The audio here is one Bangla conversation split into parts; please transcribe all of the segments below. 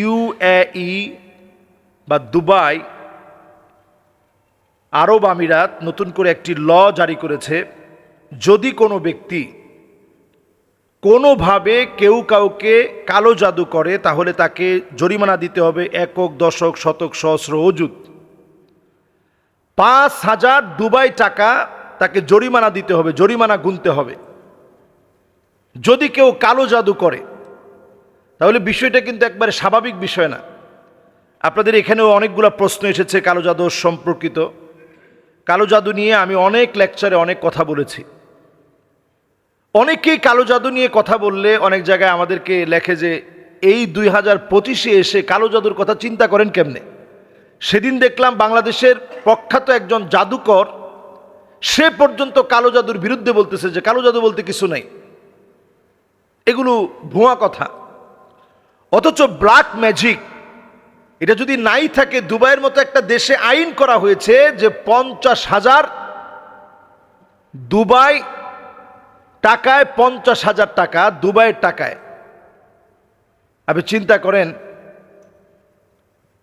ইউএই বা দুবাই, আরব আমিরাত নতুন করে একটি ল জারি করেছে। যদি কোনো ব্যক্তি কোনোভাবে কেউ কাউকে কালো জাদু করে, তাহলে তাকে জরিমানা দিতে হবে একক, দশক, শতক, সহস্র অজুত পাঁচ হাজার দুবাই টাকা তাকে জরিমানা দিতে হবে, জরিমানা গুনতে হবে। যদি কেউ কালো জাদু করে তাহলে বিষয়টা কিন্তু একবারে স্বাভাবিক বিষয় না। আপনাদের এখানেও অনেকগুলো প্রশ্ন এসেছে, কালো জাদু সম্পর্কিত। কালো জাদু নিয়ে আমি অনেক লেকচারে অনেক কথা বলেছি। অনেকেই কালো জাদু নিয়ে কথা বললে অনেক জায়গায় আমাদেরকে লেখে যে, এই দুই হাজার পঁচিশে এসে কালো জাদুর কথা চিন্তা করেন কেমনে? সেদিন দেখলাম বাংলাদেশের প্রখ্যাত একজন জাদুকর, সে পর্যন্ত কালো জাদুর বিরুদ্ধে বলতেছে যে, কালো জাদু বলতে কিছু নাই। এগুলো ভুয়া কথা। অথচ ব্ল্যাক ম্যাজিক এটা যদি নাই থাকে, দুবাইয়ের মতো একটা দেশে আইন করা হয়েছে যে পঞ্চাশ হাজার দুবাই টাকায় পঞ্চাশ হাজার টাকা, দুবাইয়ের টাকায়। আপনি চিন্তা করেন,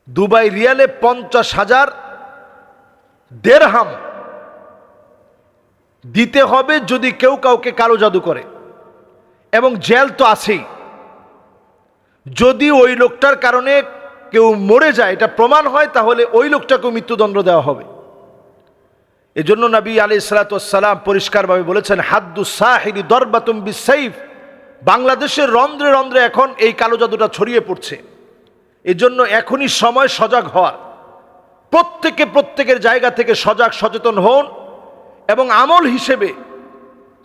দুবাই রিয়ালে পঞ্চাশ হাজার দেড়হাম দিতে হবে যদি কেউ কাউকে কালো জাদু করে। এবং জেল তো আছেই। যদি ওই লোকটার কারণে কেউ মরে যায়, এটা প্রমাণ হয়, তাহলে ওই লোকটাকেও মৃত্যুদণ্ড দেওয়া হবে। এজন্য নবী আলি সালাতাম পরিষ্কারভাবে বলেছেন, হাদ্দু সাহিরি দরবাতুম বিসাইফ বাংলাদেশের রন্ধ্রে রন্ধ্রে এখন এই কালো জাদুটা ছড়িয়ে পড়ছে। এজন্য এখনই সময় সজাগ হওয়ার প্রত্যেকে প্রত্যেকের জায়গা থেকে সজাগ সচেতন হন এবং আমল হিসেবে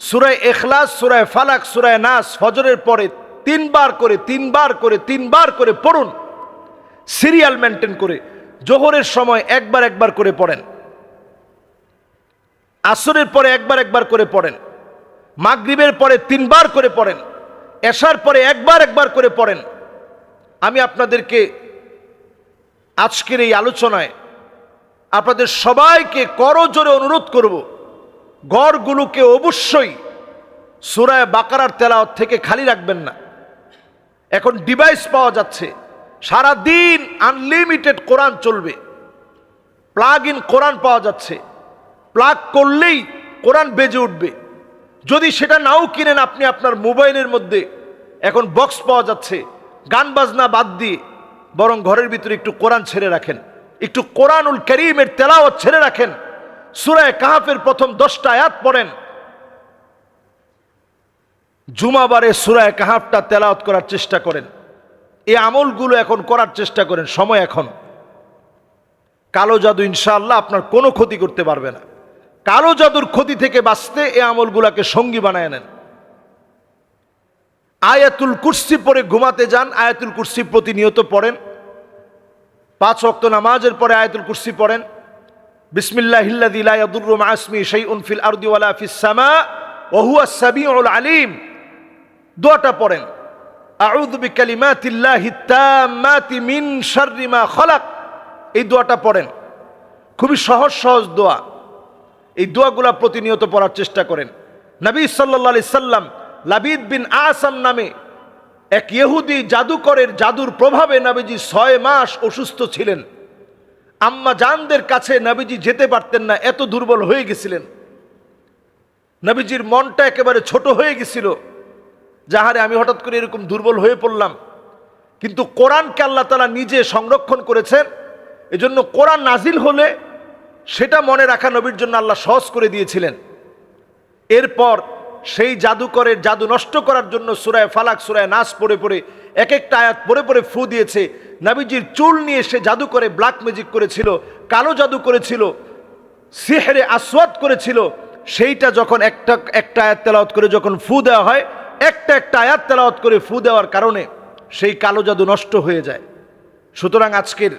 সুরায় এখলাস, সুরায় ফালাক, সুরায় নাস, ফজরের পরে তিনবার করে তিনবার করে তিনবার করে পড়ুন। সিরিয়াল মেনটেন করে, জোহরের সময় একবার একবার করে পড়েন। আসরের পরে একবার একবার করে পড়েন। মাগরিবের পরে তিনবার করে পড়েন। এশার পরে একবার একবার করে পড়েন। আমি আপনাদেরকে আজকের এই আলোচনায় আপনাদের সবাইকে করজোরে অনুরোধ করব, গড়গুলোকে অবশ্যই সুরায় বাকারার তেলাওয়াত থেকে খালি রাখবেন না। এখন ডিভাইস পাওয়া যাচ্ছে। সারা দিন আনলিমিটেড কোরআন চলবে। প্লাগ ইন কোরআন পাওয়া যাচ্ছে। প্লাগ করলেই কোরআন বেজে উঠবে। যদি সেটা নাও কিনেন আপনি আপনার মোবাইলের মধ্যে, এখন বক্স পাওয়া যাচ্ছে। গান বাজনা বাদ দিয়ে বরং ঘরের ভিতরে একটু কোরআন ছেড়ে রাখেন। একটু কোরআনুল করিমের তেলাওয়াত ছেড়ে রাখেন। সুরায় কাহাফের প্রথম দশটা আয়াত পড়েন। জুমাবারে সুরায় কাহাফটা তেলাওয়াত করার চেষ্টা করেন। এই আমলগুলো এখন করার চেষ্টা করেন, সময় এখন। কালো জাদু ইনশাআল্লাহ আপনার কোনো ক্ষতি করতে পারবে না। কালো জাদুর ক্ষতি থেকে বাঁচতে এই আমলগুলাকে সঙ্গী বানায় নেন। আয়াতুল কুর্সি পরে ঘুমাতে যান, আয়াতুল কুর্সি প্রতিনিয়ত পড়েন। পাঁচ অক্ত নামাজের পরে আয়াতুল কুর্সি পড়েন। বিসমিল্লাহ লা ইয়াদুররু মা ইসমি শাইউন ফিল আরদি ওয়ালা ফিস সামা ওয়া হুয়া সামিউল আলিম। দোয়াটা পড়েন। আউযু বিকালিমাতিল্লাহি তাম্মাতি মিন খালাক। এই দোয়াটা পড়েন। খুবই সহজ সহজ দোয়া। এই দোয়াগুলা প্রতিনিয়ত পড়ার চেষ্টা করেন। নবী সাল্লাহ আলি সাল্লাম লাবিদ বিন আসাম নামে এক ইহুদি জাদুকরের জাদুর প্রভাবে নবীজি ছয় মাস অসুস্থ ছিলেন। আম্মা জানদের কাছে নবীজি যেতে পারতেন না, এত দুর্বল হয়ে গেছিলেন। নবীজির মনটা একেবারে ছোট হয়ে গেছিল। যাহারে আমি হঠাৎ করে এরকম দুর্বল হয়ে পড়লাম। কিন্তু কোরআনকে আল্লাহ তালা নিজে সংরক্ষণ করেছেন। এজন্য কোরআন নাজিল হলে সেটা মনে রাখা নবীর জন্য আল্লাহ সহজ করে দিয়েছিলেন। এরপর সেই জাদুকরের জাদু নষ্ট করার জন্য সুরায় ফালাক, সুরায় নাচ পড়ে পড়ে এক একটা আয়াত পড়ে পড়ে ফু দিয়েছে। নাবিজির চুল নিয়ে সে জাদু করে ব্ল্যাক ম্যাজিক করেছিল, কালো জাদু করেছিল, সিহেরে আসওয়াদ করেছিল। সেইটা যখন একটা একটা আয়াত তেলাওয়াত করে যখন ফু দেওয়া হয় একটা একটা আয়াত তেলাওয়াত করে ফু দেওয়ার কারণে সেই কালো জাদু নষ্ট হয়ে যায়। সুতরাং আজকের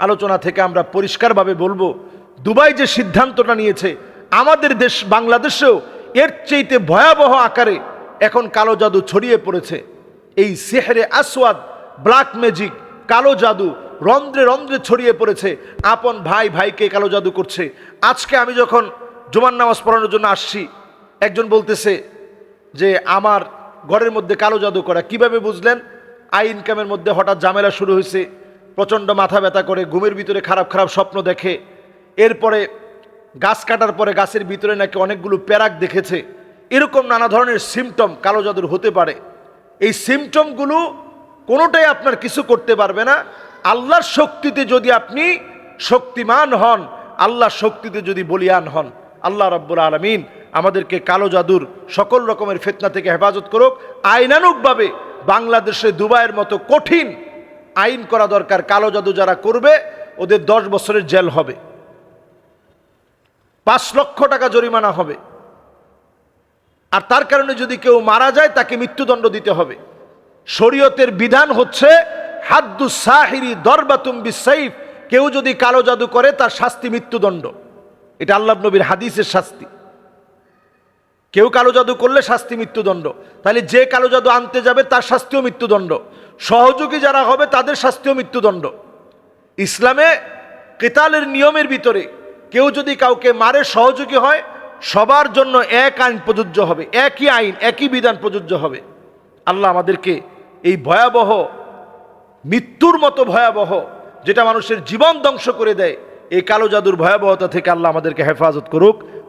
আলোচনা থেকে আমরা পরিষ্কারভাবে বলব, দুবাই যে সিদ্ধান্তটা নিয়েছে, আমাদের দেশ বাংলাদেশেও এর চেয়েতে ভয়াবহ আকারে এখন কালো জাদু ছড়িয়ে পড়েছে। এই সেহরে আসওয়াদ, ব্ল্যাক ম্যাজিক, কালো জাদু রন্ধ্রে রন্ধ্রে ছড়িয়ে পড়েছে। আপন ভাই ভাইকে কালো জাদু করছে। আজকে আমি যখন জুমার নামাজ পড়ানোর জন্য আসছি, একজন বলতেছে যে আমার ঘরের মধ্যে কালো জাদু করা। কীভাবে বুঝলেন? আই ইনকামের মধ্যে হঠাৎ ঝামেলা শুরু হয়েছে। প্রচণ্ড মাথা ব্যথা করে, ঘুমের ভিতরে খারাপ খারাপ স্বপ্ন দেখে। এরপরে গাছ কাটার পরে গাছের ভিতরে নাকি অনেকগুলো প্যারাক দেখেছে। এরকম নানা ধরনের সিমটম কালো জাদুর হতে পারে। এই সিমটমগুলো কোনোটাই আপনার কিছু করতে পারবে না। আল্লাহর শক্তিতে যদি আপনি শক্তিমান হন, আল্লাহর শক্তিতে যদি বলিয়ান হন, আল্লাহ রব্বুল আলমিন আমাদেরকে কালো জাদুর সকল রকমের ফেতনা থেকে হেফাজত করুক। আইনানুকভাবে বাংলাদেশে দুবাইয়ের মতো কঠিন আইন করা দরকার কালো জাদু যারা করবে, ওদের দশ বছরের জেল হবে। পাঁচ লক্ষ টাকা জরিমানা হবে। আর তার কারণে যদি কেউ মারা যায়, তাকে মৃত্যুদণ্ড দিতে হবে। শরীয়তের বিধান হচ্ছে, হাদ্দু সাহিরি দরবাতুম বিসাইফ। কেউ যদি কালো জাদু করে, তার শাস্তি মৃত্যুদণ্ড। এটা আল্লাহ নবীর হাদিসের শাস্তি। কেউ কালো জাদু করলে শাস্তি মৃত্যুদণ্ড। তাহলে যে কালো জাদু আনতে যাবে, তার শাস্তিও মৃত্যুদণ্ড। সহযোগী যারা হবে, তাদের শাস্তিও মৃত্যুদণ্ড। ইসলামে কেতালের নিয়মের ভিতরে কেউ যদি কাউকে মারে, সহযোগী হয়, সবার জন্য এক আইন প্রযোজ্য হবে। একই আইন, একই বিধান প্রযোজ্য হবে। আল্লাহ আমাদেরকে এই ভয়াবহ, মৃত্যুর মতো ভয়াবহ, যেটা মানুষের জীবন ধ্বংস করে দেয়, এই কালো জাদুর ভয়াবহতা থেকে আল্লাহ আমাদেরকে হেফাজত করুক।